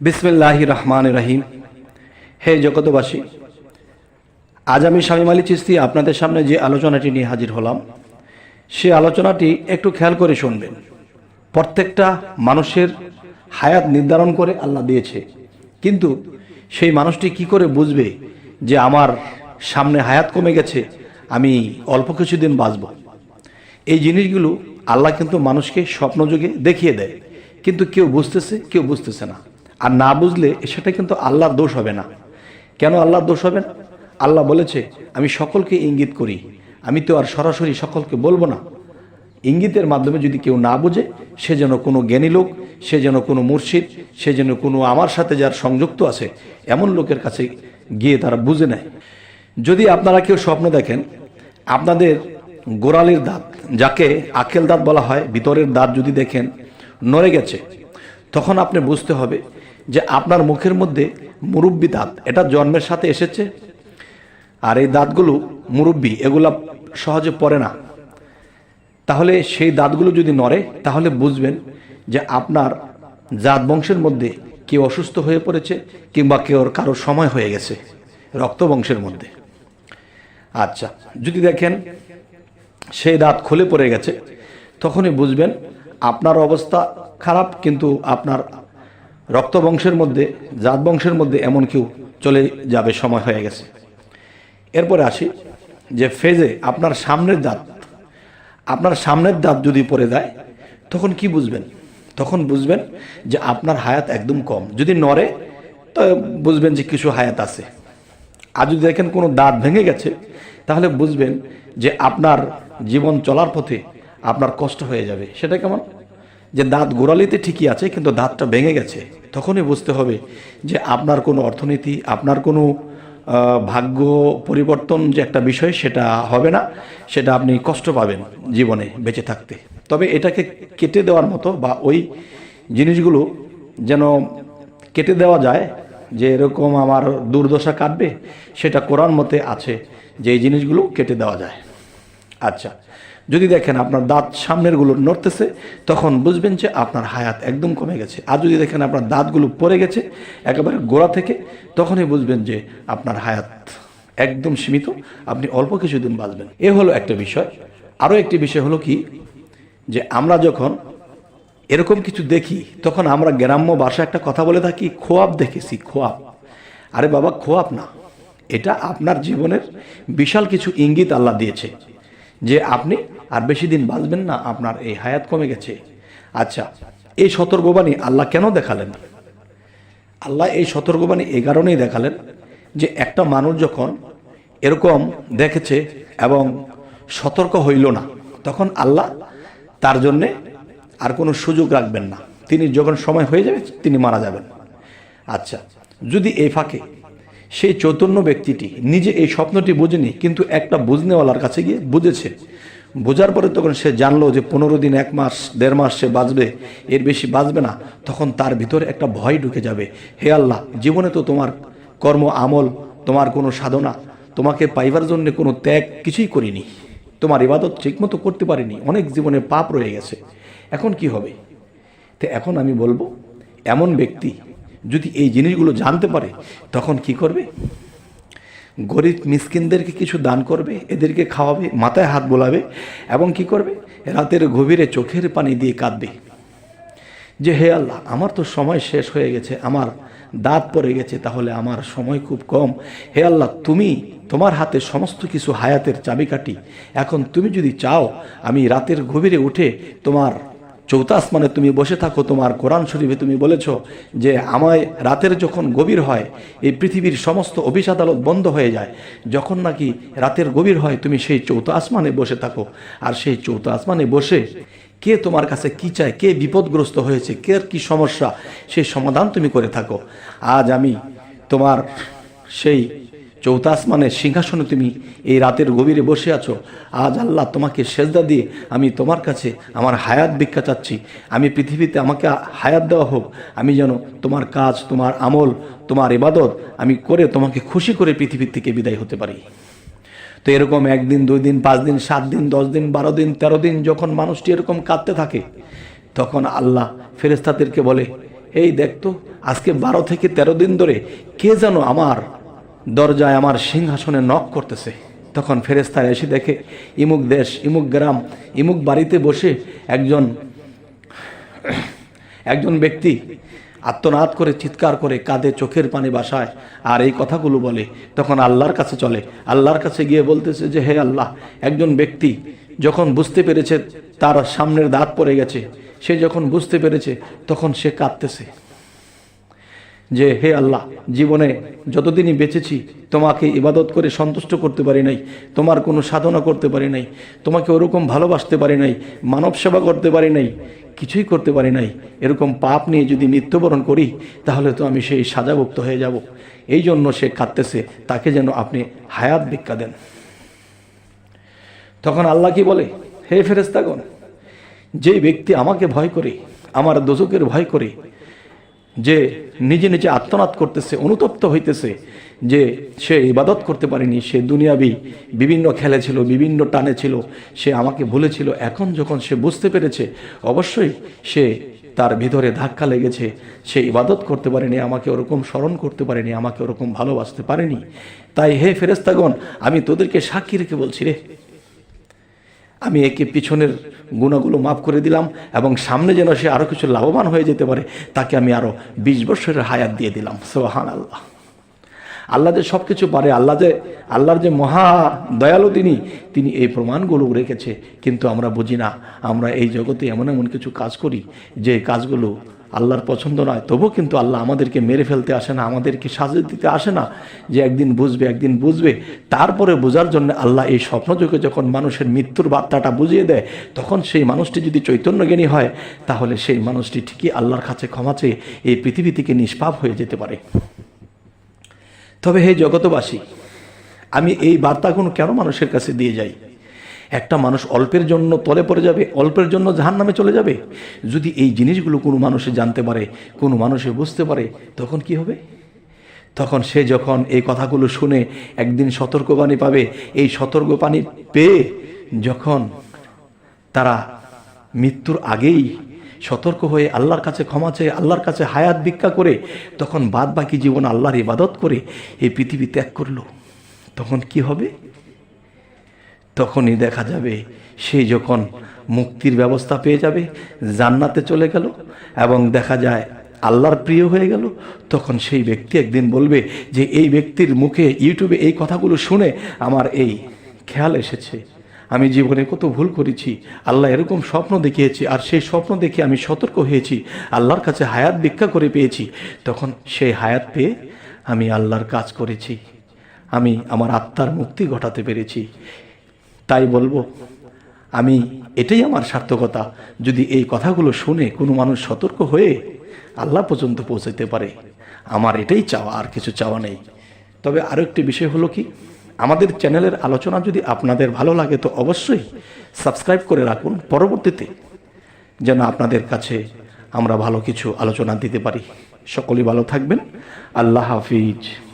বিসমিল্লাহ রহমান রহিম। হে জগতবাসী আজ আমি স্বামী মালি চিস্তি আপনাদের সামনে যে আলোচনাটি নিয়ে হাজির হলাম, সে আলোচনাটি একটু খেয়াল করে শুনবেন। প্রত্যেকটা মানুষের হায়াত নির্ধারণ করে আল্লাহ দিয়েছে। কিন্তু সেই মানুষটি কি করে বুঝবে যে আমার সামনে হায়াত কমে গেছে, আমি অল্প কিছুদিন বাঁচব? এই জিনিসগুলো আল্লাহ কিন্তু মানুষকে স্বপ্নযোগে দেখিয়ে দেয়। কিন্তু কেউ বুঝতেছে কেউ বুঝতেছে না। আর না বুঝলে সেটা কিন্তু আল্লাহর দোষ হবে না। কেন আল্লাহর দোষ হবে না? আল্লাহ বলেছে, আমি সকলকে ইঙ্গিত করি। আমি তো আর সরাসরি সকলকে বলব না। ইঙ্গিতের মাধ্যমে যদি কেউ না বুঝে, সে যেন কোনো জ্ঞানী লোক, সে যেন কোনো মুর্শিদ, সে যেন কোনো আমার সাথে যার সংযুক্ত আছে, এমন লোকের কাছে গিয়ে তারা বুঝে নেয়। যদি আপনারা কেউ স্বপ্ন দেখেন, আপনাদের গোড়ালির দাঁত, যাকে আখেল দাঁত বলা হয়, ভিতরের দাঁত যদি দেখেন, নড়ে গেছে, তখন আপনি বুঝতে হবে যে আপনার মুখের মধ্যে মুরব্বি দাঁত, এটা জন্মের সাথে এসেছে? আর এই দাঁতগুলো মুরব্বি, এগুলা সহজে পড়ে না। তাহলে সেই দাঁতগুলো যদি নড়ে, তাহলে বুঝবেন যে আপনার জাত বংশের মধ্যে কেউ অসুস্থ হয়ে পড়েছে কিংবা কেউ কারও সময় হয়ে গেছে রক্ত বংশের মধ্যে। আচ্ছা যদি দেখেন সেই দাঁত খুলে পড়ে গেছে, তখনই বুঝবেন আপনার অবস্থা খারাপ, কিন্তু আপনার রক্ত বংশের মধ্যে জাত বংশের মধ্যে এমন কেউ চলে যাবে, সময় হয়ে গেছে। এরপরে আসি যে ফেজে আপনার সামনের দাঁত, আপনার সামনের দাঁত যদি পড়ে যায়, তখন কি বুঝবেন? তখন বুঝবেন যে আপনার হায়াত একদম কম। যদি নড়ে, তো বুঝবেন যে কিছু হায়াত আছে। আর যদি দেখেন কোনো দাঁত ভেঙে গেছে, তাহলে বুঝবেন যে আপনার জীবন চলার পথে আপনার কষ্ট হয়ে যাবে। সেটা কেমন? যে দাঁত গোড়ালিতে ঠিকই আছে, কিন্তু দাঁতটা ভেঙে গেছে। তখনই বুঝতে হবে যে আপনার কোনো অর্থনীতি, আপনার কোনো ভাগ্য পরিবর্তন যে একটা বিষয়, সেটা হবে না। সেটা আপনি কষ্ট পাবেন জীবনে বেঁচে থাকতে। তবে এটাকে কেটে দেওয়ার মতো বা ওই জিনিসগুলো যেন কেটে দেওয়া যায়, যে এরকম আমার দুর্দশা কাটবে, সেটা কোরআন মতে আছে, যে এই জিনিসগুলো কেটে দেওয়া যায়। আচ্ছা। যদি দেখেন আপনার দাঁত সামনেরগুলো নড়তেছে, তখন বুঝবেন যে আপনার হায়াত একদম কমে গেছে। আর যদি দেখেন আপনার দাঁতগুলো পড়ে গেছে একেবারে গোড়া থেকে, তখনই বুঝবেন যে আপনার হায়াত একদম সীমিত। আপনি অল্প কিছুদিন বাঁচবেন। এ হলো একটা বিষয়। আরও একটি বিষয় হলো কি, যে আমরা যখন এরকম কিছু দেখি, তখন আমরা গ্রাম্য ভাষা একটা কথা বলে থাকি, খোয়াব দেখেছি, খোয়াব। আরে বাবা, খোয়াব না। এটা আপনার জীবনের বিশাল কিছু ইঙ্গিত আল্লাহ দিয়েছে। যে আপনি আর বেশি দিন বাঁচবেন না, আপনার এই হায়াত কমে গেছে। আচ্ছা এই সতর্কবাণী আল্লাহ কেন দেখালেন? আল্লাহ এই সতর্কবাণী এই কারণেই দেখালেন যে একটা মানুষ যখন এরকম দেখেছে এবং সতর্ক হইল না, তখন আল্লাহ তার জন্যে আর কোনো সুযোগ রাখবেন না। তিনি যখন সময় হয়ে যাবে, তিনি মারা যাবেন। আচ্ছা যদি এই ফাঁকে সেই চৈতন্য ব্যক্তিটি নিজে এই স্বপ্নটি বুঝেনি, কিন্তু একটা বুঝনেওয়ালার কাছে গিয়ে বুঝেছে। বোঝার পরে তখন সে জানলো যে পনেরো দিন, এক মাস, দেড় মাস সে বাঁচবে, এর বেশি বাঁচবে না, তখন তার ভিতরে একটা ভয় ঢুকে যাবে। হে আল্লাহ, জীবনে তো তোমার কর্ম, আমল, তোমার কোনো সাধনা, তোমাকে পাইবার জন্য কোনো ত্যাগ কিছুই করিনি। তোমার ইবাদত ঠিকমতো করতে পারিনি, অনেক জীবনে পাপ রয়ে গেছে। এখন কি হবে? তো এখন আমি বলব, এমন ব্যক্তি যদি এই জিনিসগুলো জানতে পারে, তখন কি করবে? গরিব মিসকিনদেরকে কিছু দান করবে, এদেরকে খাওয়াবে, মাথায় হাত বোলাবে, এবং কি করবে? রাতের গভীরে চোখের পানি দিয়ে কাঁদবে। যে হে আল্লাহ, আমার তো সময় শেষ হয়ে গেছে, আমার দাঁত পড়ে গেছে, তাহলে আমার সময় খুব কম। হে আল্লাহ, তুমি তোমার হাতে সমস্ত কিছু হায়াতের চাবিকাঠি। এখন তুমি যদি চাও, আমি রাতের গভীরে উঠে তোমার চৌথা আসমানে তুমি বসে থাকো, তোমার কোরআন শরীফে তুমি বলেছ যে আমায় রাতের যখন গভীর হয়, এই পৃথিবীর সমস্ত অফিস আদালত বন্ধ হয়ে যায়। যখন নাকি রাতের গভীর হয়, তুমি সেই চৌথা আসমানে বসে থাকো। আর সেই চৌথা আসমানে বসে কে তোমার কাছে কি চায়, কে বিপদগ্রস্ত হয়েছে, কে কি সমস্যা সেই সমাধান তুমি করে থাকো। আজ আমি তোমার সেই চৌথা আসমানের সিংহাসনে তুমি এই রাতের গভীরে বসে আছো। আজ আল্লাহ তোমাকে সেজদা দিয়ে আমি তোমার কাছে আমার হায়াত ভিক্ষা চাচ্ছি। আমি পৃথিবীতে আমাকে হায়াত দেওয়া হোক। আমি যেন তোমার কাজ, তোমার আমল, তোমার ইবাদত আমি করে তোমাকে খুশি করে পৃথিবীর থেকে বিদায় হতে পারি। তো এরকম একদিন, দুই দিন, পাঁচ দিন, সাত দিন, দশ দিন, বারো দিন, তেরো দিন যখন মানুষটি এরকম কাঁদতে থাকে, তখন আল্লাহ ফেরেস্তাদেরকে বলে, এই দেখতো আজকে বারো থেকে তেরো দিন ধরে কে যেন আমার দরজায় আমার সিংহাসনে নখ করতেছে। তখন ফেরেস্তারা এসে দেখে, ইমুক দেশ, ইমুক গ্রাম, ইমুক বাড়িতে বসে একজন একজন ব্যক্তি আত্মনাদ করে, চিৎকার করে কাঁধে চোখের পানি বাসায় আর এই কথাগুলো বলে। তখন আল্লাহর কাছে চলে। আল্লাহর কাছে গিয়ে বলতেছে যে, হে আল্লাহ, একজন ব্যক্তি যখন বুঝতে পেরেছে তার সামনের দাঁত পড়ে গেছে, সে যখন বুঝতে পেরেছে তখন সে কাঁদতেছে। যে, হে আল্লাহ, জীবনে যতদিনই বেঁচেছি, তোমাকে ইবাদত করে সন্তুষ্ট করতে পারি নাই, তোমার কোনো সাধনা করতে পারি নাই, তোমাকে ওরকম ভালোবাসতে পারি নাই, মানব সেবা করতে পারি নাই, কিছুই করতে পারি নাই, এরকম পাপ নিয়ে যদি মৃত্যুবরণ করি, তাহলে তো আমি সেই সাজাভুক্ত হয়ে যাব। এই জন্য সে কাঁদতেছে, তাকে যেন আপনি হায়াত ভিক্ষা দেন। তখন আল্লাহ কি বলে, হে ফেরেস্তাগণ যে ব্যক্তি আমাকে ভয় করে, আমার দোজকের ভয় করে যে নিজে নিজে আত্মনাদ করতেছে, অনুতপ্ত হইতেছে যে সে ইবাদত করতে পারেনি, সে দুনিয়াবি বিভিন্ন খেলে ছিল, বিভিন্ন টানে ছিল, সে আমাকে ভুলেছিল। এখন যখন সে বুঝতে পেরেছে, অবশ্যই সে তার ভিতরে ধাক্কা লেগেছে। সে ইবাদত করতে পারেনি, আমাকে ওরকম স্মরণ করতে পারেনি, আমাকে ওরকম ভালোবাসতে পারেনি। তাই হে ফেরেস্তাগণ আমি তোদেরকে সাক্ষী রেখে বলছি রে আমি একে পিছনের গুণাগুলো মাফ করে দিলাম এবং সামনে যেন সে আরও কিছু লাভবান হয়ে যেতে পারে, তাকে আমি আরও বিশ বছরের হায়াত দিয়ে দিলাম। সোহান আল্লাহ আল্লাহ যে সব কিছু পারে, আল্লাহ যে, আল্লাহর যে মহা দয়ালু তিনি তিনি এই প্রমাণগুলো রেখেছে। কিন্তু আমরা বুঝি না, আমরা এই জগতে এমন এমন কিছু কাজ করি যে কাজগুলো আল্লাহর পছন্দ নয়। তবুও কিন্তু আল্লাহ আমাদেরকে মেরে ফেলতে আসে না, আমাদেরকে সাজে দিতে আসে না যে একদিন বুঝবে একদিন বুঝবে। তারপরে বোঝার জন্য আল্লাহ এই স্বপ্নযোগে যখন মানুষের মৃত্যুর বার্তাটা বুঝিয়ে দেয়, তখন সেই মানুষটি যদি চৈতন্যজ্ঞানী হয়, তাহলে সেই মানুষটি ঠিকই আল্লাহর কাছে ক্ষমা চেয়ে এই পৃথিবী থেকে নিষ্পাপ হয়ে যেতে পারে। তবে হে জগতবাসী, আমি এই বার্তাগুলো কেন মানুষের কাছে দিয়ে যাই? একটা মানুষ অল্পের জন্য তলে পড়ে যাবে, অল্পের জন্য জাহান নামে চলে যাবে। যদি এই জিনিসগুলো কোনো মানুষে জানতে পারে, কোনো মানুষে বুঝতে পারে, তখন কি হবে? তখন সে যখন এই কথাগুলো শুনে একদিন সতর্কবাণী পাবে, এই সতর্কবাণী পেয়ে যখন তারা মৃত্যুর আগেই সতর্ক হয়ে আল্লাহর কাছে ক্ষমা চেয়ে আল্লাহর কাছে হায়াত ভিক্ষা করে তখন বাদ বাকি জীবন আল্লাহর ইবাদত করে এই পৃথিবী ত্যাগ করল। তখন কি হবে? তখনই দেখা যাবে সে যখন মুক্তির ব্যবস্থা পেয়ে যাবে, জান্নাতে চলে গেল এবং দেখা যায় আল্লাহর প্রিয় হয়ে গেল, তখন সেই ব্যক্তি একদিন বলবে যে, এই ব্যক্তির মুখে ইউটিউবে এই কথাগুলো শুনে আমার এই খেয়াল এসেছে। আমি জীবনে কত ভুল করেছি। আল্লাহ এরকম স্বপ্ন দেখিয়েছি আর সেই স্বপ্ন দেখে আমি সতর্ক হয়েছি। আল্লাহর কাছে হায়াত ভিক্ষা করে পেয়েছি। তখন সেই হায়াত পেয়ে আমি আল্লাহর কাজ করেছি। আমি আমার আত্মার মুক্তি ঘটাতে পেরেছি। তাই বলব, আমি এটাই আমার সার্থকতা। যদি এই কথাগুলো শুনে কোনো মানুষ সতর্ক হয়ে আল্লাহ পর্যন্ত পৌঁছাতে পারে, আমার এটাই চাওয়া, আর কিছু চাওয়া নেই। তবে আরও একটি বিষয় হলো কি? আমাদের চ্যানেলের আলোচনা যদি আপনাদের ভালো লাগে, তো অবশ্যই সাবস্ক্রাইব করে রাখুন। পরবর্তীতে যেন আপনাদের কাছে আমরা ভালো কিছু আলোচনা দিতে পারি। সকলেই ভালো থাকবেন। আল্লাহ হাফিজ।